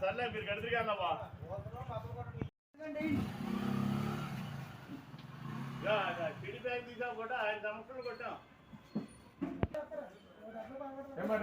సర్లే మీరు గడిదిరిగా అన్నవా పిడి బ్యాగ్ తీసా కూడా ఆయన సంవత్సరాలు కొట్టాం ఏమ్మా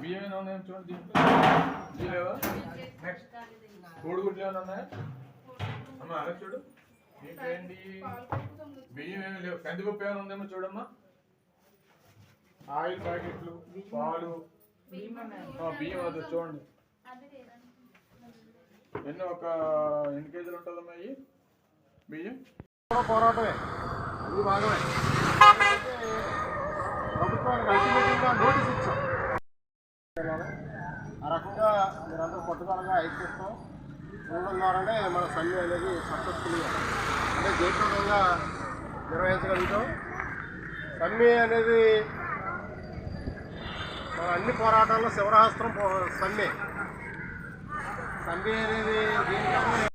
బియ్యం. ఏమైనా ఉన్నాయో చూడండి లేవా నెక్స్ట్ కోడిగుడ్లు ఏమైనా ఉన్నాయా అమ్మా అలా చూడు ఏంటండి బియ్యం ఏమి లేవు కందిపప్పు ఏమైనా ఉందేమో చూడమ్మా ఆయిల్ ప్యాకెట్లు పాలు బియ్యం అది చూడండి ఎన్ని ఒక ఎన్ని కేజీలు ఉంటుందమ్మా ఇవి బియ్యం పోరాటమే. అది భాగమే. ప్రభుత్వానికి అల్టిమేట్గా నోటీస్ ఇచ్చాం. ఆ రకంగా మీరందరూ పట్టుదలగా ఐక్యతో ఉండడం ద్వారానే మన సమ్మె అనేది సక్సెస్ఫుల్గా అంటే జయప్రదంగా నిర్వహించగలుగుతాం. సమ్మె అనేది మన అన్ని పోరాటాల్లో శివరహస్త్రం సమ్మె సమ్మె అనేది దీనికన్నా